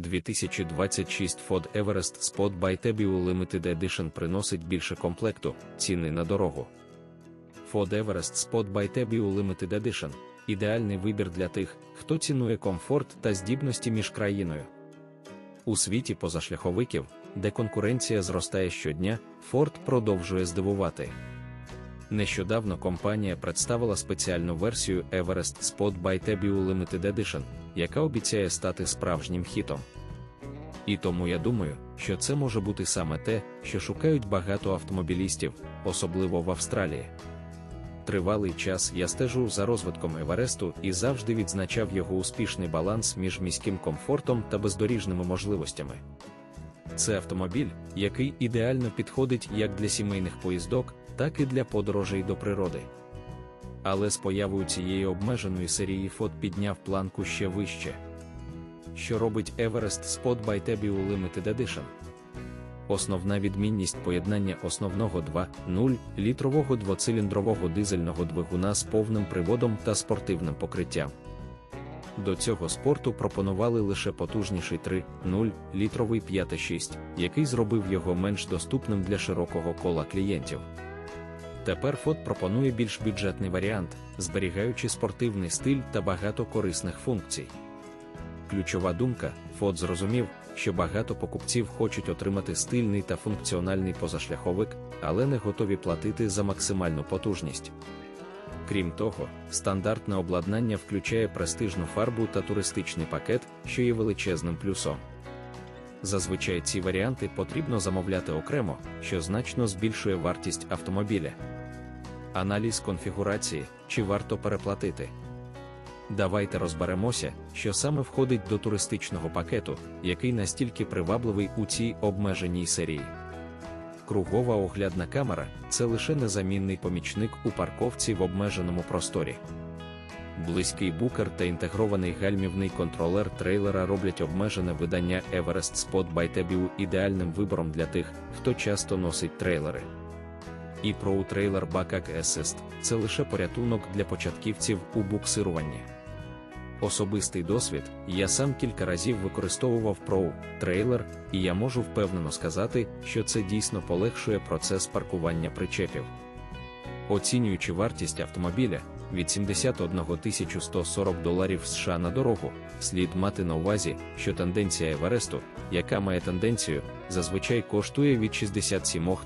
2026 Ford Everest Spot by Tebio Limited Edition приносить більше комплекту, ціни на дорогу. Ford Everest Spot by Tebio Limited Edition ідеальний вибір для тих, хто цінує комфорт та здібності між країною. У світі позашляховиків, де конкуренція зростає щодня, Ford продовжує здивувати. Нещодавно компанія представила спеціальну версію Everest Spot by Tebio Limited Edition, яка обіцяє стати справжнім хітом. І тому я думаю, що це може бути саме те, що шукають багато автомобілістів, особливо в Австралії. Тривалий час я стежу за розвитком Евересту і завжди відзначав його успішний баланс між міським комфортом та бездоріжними можливостями. Це автомобіль, який ідеально підходить як для сімейних поїздок, так і для подорожей до природи. Але з появою цієї обмеженої серії Ford підняв планку ще вище. Що робить Everest Spot by Tebio Limited Edition? Основна відмінність поєднання основного 2.0 літрового двоциліндрового дизельного двигуна з повним приводом та спортивним покриттям. До цього спорту пропонували лише потужніший 3.0 літровий 5.6, який зробив його менш доступним для широкого кола клієнтів. Тепер Ford пропонує більш бюджетний варіант, зберігаючи спортивний стиль та багато корисних функцій. Ключова думка: Ford зрозумів, що багато покупців хочуть отримати стильний та функціональний позашляховик, але не готові платити за максимальну потужність. Крім того, стандартне обладнання включає престижну фарбу та туристичний пакет, що є величезним плюсом. Зазвичай ці варіанти потрібно замовляти окремо, що значно збільшує вартість автомобіля. Аналіз конфігурації, чи варто переплатити. Давайте розберемося, що саме входить до туристичного пакету, який настільки привабливий у цій обмеженій серії. Кругова оглядна камера це лише незамінний помічник у парковці в обмеженому просторі. Близький букер та інтегрований гальмівний контролер трейлера роблять обмежене видання Everest Spot by Tebio ідеальним вибором для тих, хто часто носить трейлери. І Pro Trailer Backup Assist – це лише порятунок для початківців у буксируванні. Особистий досвід, я сам кілька разів використовував Pro трейлер, і я можу впевнено сказати, що це дійсно полегшує процес паркування причепів. Оцінюючи вартість автомобіля від 71 140 доларів США на дорогу, слід мати на увазі, що тенденція Евересту, яка має тенденцію, зазвичай коштує від 67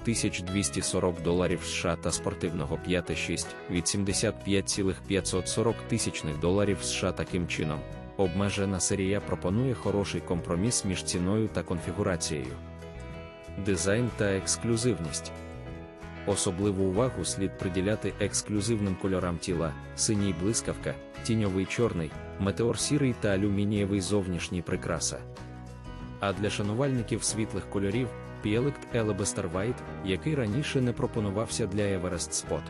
240 доларів США та спортивного 5-6 від 75,540 тисячних доларів США таким чином. Обмежена серія пропонує хороший компроміс між ціною та конфігурацією. Дизайн та ексклюзивність. Особливу увагу слід приділяти ексклюзивним кольорам тіла, синій блискавка, тіньовий чорний, метеор сірий та алюмінієвий зовнішній прикраса. А для шанувальників світлих кольорів Pielect Елебестер White, який раніше не пропонувався для Everest Spot.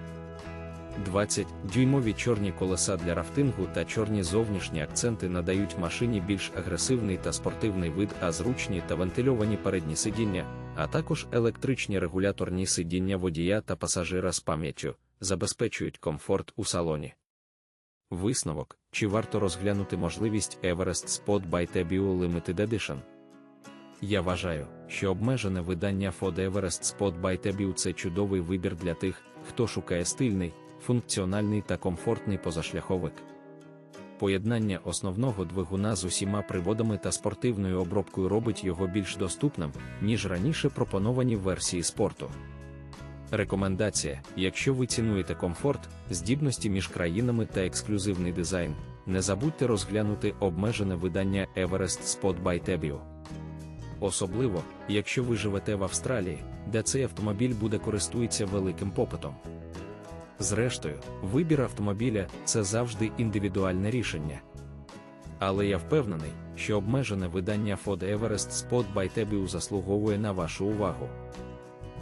20 дюймові чорні колеса для рафтингу та чорні зовнішні акценти надають машині більш агресивний та спортивний вид, а зручні та вентильовані передні сидіння, а також електричні регуляторні сидіння водія та пасажира з пам'яттю, забезпечують комфорт у салоні. Висновок: чи варто розглянути можливість Everest Spot by Tebio Limited Edition? Я вважаю, що обмежене видання Ford Everest Spot by Tebio – це чудовий вибір для тих, хто шукає стильний, функціональний та комфортний позашляховик. Поєднання основного двигуна з усіма приводами та спортивною обробкою робить його більш доступним, ніж раніше пропоновані версії спорту. Рекомендація: якщо ви цінуєте комфорт, здібності між країнами та ексклюзивний дизайн, не забудьте розглянути обмежене видання Everest Spot by Tebio. Особливо, якщо ви живете в Австралії, де цей автомобіль буде користується великим попитом. Зрештою, вибір автомобіля це завжди індивідуальне рішення. Але я впевнений, що обмежене видання Ford Everest Spot by Tebio заслуговує на вашу увагу.